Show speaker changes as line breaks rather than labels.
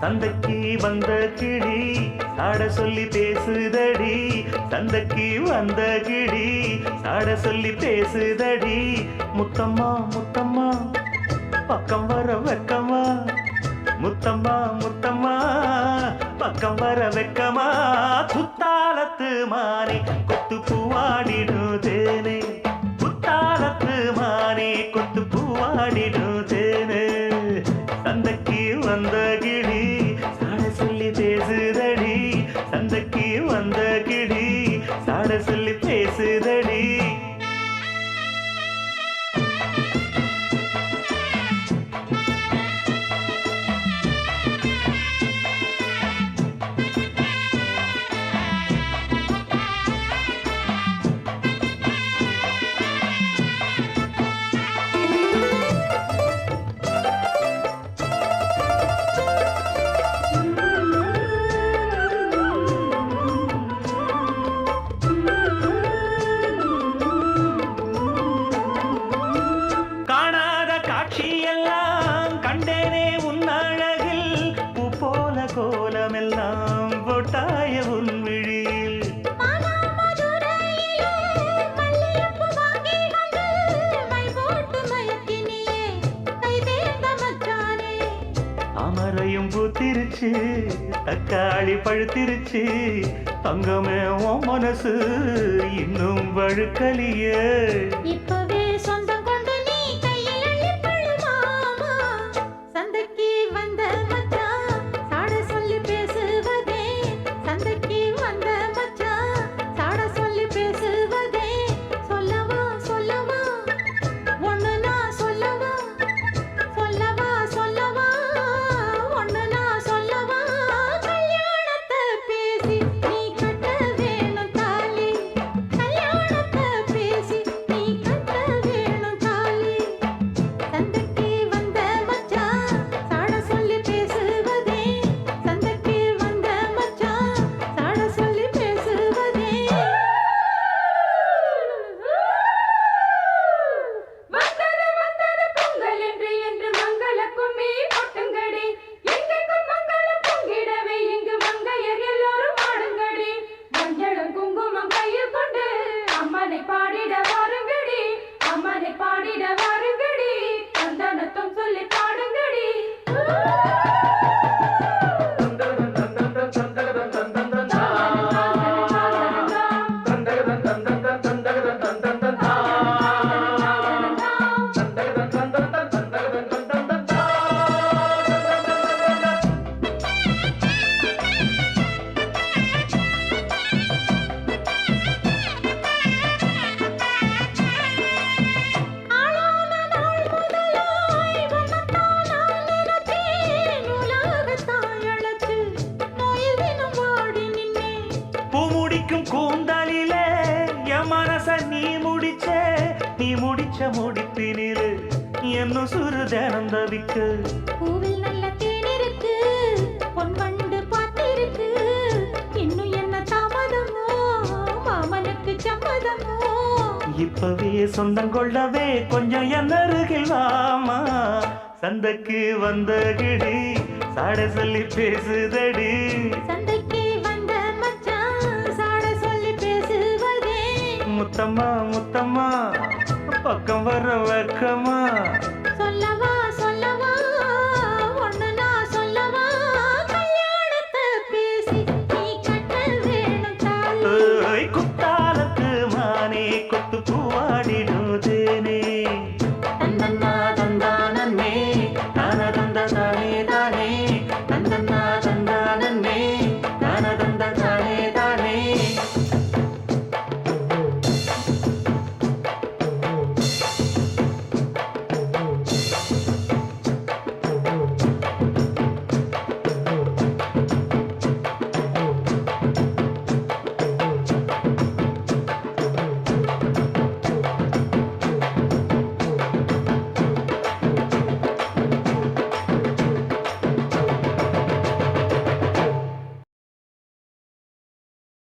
தந்தைக்கு வந்த கிளி சாட சொல்லி பேசுதடி. தந்தைக்கு வந்த கிளி சாட சொல்லி பேசுதடி. முத்தம்மா முத்தம்மா பக்கம் வர வெக்கமா? முத்தம்மா முத்தம்மா பக்கம் வர வெக்கமா? சுத்தாலத்து மாறி கொத்து பூவாடிடும் தேனே. தக்காளி பழுத்திருச்சு. தங்கமே உன் மனசு இன்னும் வழுக்கலியே.
இப்போ பாடிட வருங்கடி அம்மனை பாடிட
மனம் தவிக்கு
பூவில் நல்ல தேன் இருக்கு பொன் வண்டு பாட்டு இருக்கு இன்னும் என்ன தாமதமோ மாமனுக்கு சம்மதமோ?
இப்பவே சொந்தம் கொள்ளவே கொஞ்சம் என் அருகில் வாமா. சந்தைக்கு வந்த கிடி சாட சொல்லி பேசுதடி.